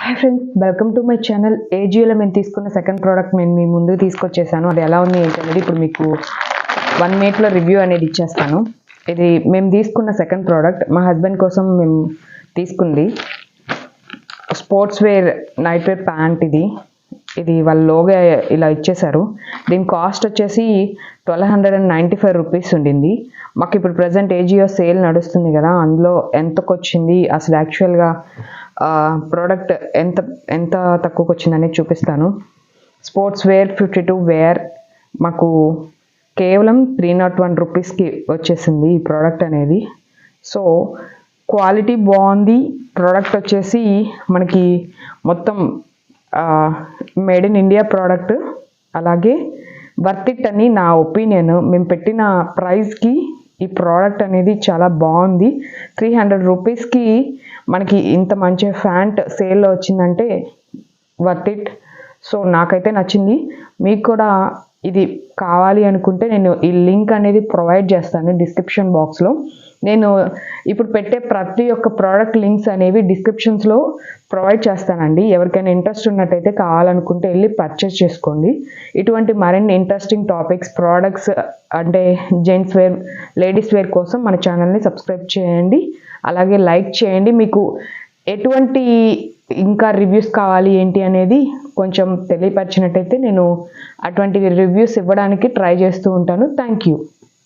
Hi friends welcome to my channel. ఏజియోలో మేము తీసుకున్న second product నేను మీ ముందుకు తీసుకొచ్చేసాను. అది ఎలా ఉంది ఏంటనేది అనేది ఇప్పుడు మీకు వన్ మినిట్లో రివ్యూ అనేది ఇచ్చేస్తాను. ఇది మేము తీసుకున్న సెకండ్ ప్రోడక్ట్. మా హస్బెండ్ కోసం మేము తీసుకుంది. Sports wear night wear pant ఇది. ఇది వాళ్ళ లోగా ఇలా ఇచ్చేశారు. దీని కాస్ట్ వచ్చేసి twelve hundred and ninety five rupees ఉండింది. మాకు ఇప్పుడు ప్రజెంట్ ఏజియో సేల్ నడుస్తుంది కదా అందులో ఎంతకు వచ్చింది? అసలు యాక్చువల్గా ప్రోడక్ట్ ఎంత ఎంత తక్కువకి వచ్చింది చూపిస్తాను. Sports wear fifty two wear మాకు కేవలం త్రీ నాట్ వన్ రూపీస్కి వచ్చేసింది ఈ ప్రోడక్ట్ అనేది. సో క్వాలిటీ బాగుంది. ప్రోడక్ట్ వచ్చేసి మనకి మొత్తం మేడ్ ఇన్ ఇండియా ప్రోడక్ట్ అలాగే వర్త్ ఇట్ అని నా ఒపీనియన్ మేము పెట్టిన ప్రైస్కి ఈ ప్రోడక్ట్ అనేది చాలా బాగుంది. త్రీ హండ్రెడ్ రూపీస్కి మనకి ఇంత మంచి ఫ్యాంట్ సేల్లో వచ్చిందంటే వర్త్ ఇట్ సో నాకైతే నచ్చింది. మీకు కూడా ఇది కావాలి అనుకుంటే నేను ఈ లింక్ అనేది ప్రొవైడ్ చేస్తాను డిస్క్రిప్షన్ బాక్స్లో నేను ఇప్పుడు పెట్టే ప్రతి ఒక్క ప్రోడక్ట్ లింక్స్ అనేవి డిస్క్రిప్షన్స్లో ప్రొవైడ్ చేస్తానండి. ఎవరికైనా ఇంట్రెస్ట్ ఉన్నట్టయితే కావాలనుకుంటే వెళ్ళి పర్చేస్ చేసుకోండి. ఇటువంటి మరిన్ని ఇంట్రెస్టింగ్ టాపిక్స్ ప్రోడక్ట్స్ అంటే జెంట్స్ వేర్ లేడీస్ వేర్ కోసం మన ఛానల్ని సబ్స్క్రైబ్ చేయండి. అలాగే లైక్ చేయండి. మీకు ఎటువంటి ఇంకా రివ్యూస్ కావాలి ఏంటి అనేది కొంచెం తెలియపరిచినట్టయితే నేను అటువంటి రివ్యూస్ ఇవ్వడానికి ట్రై చేస్తూ ఉంటాను. Thank you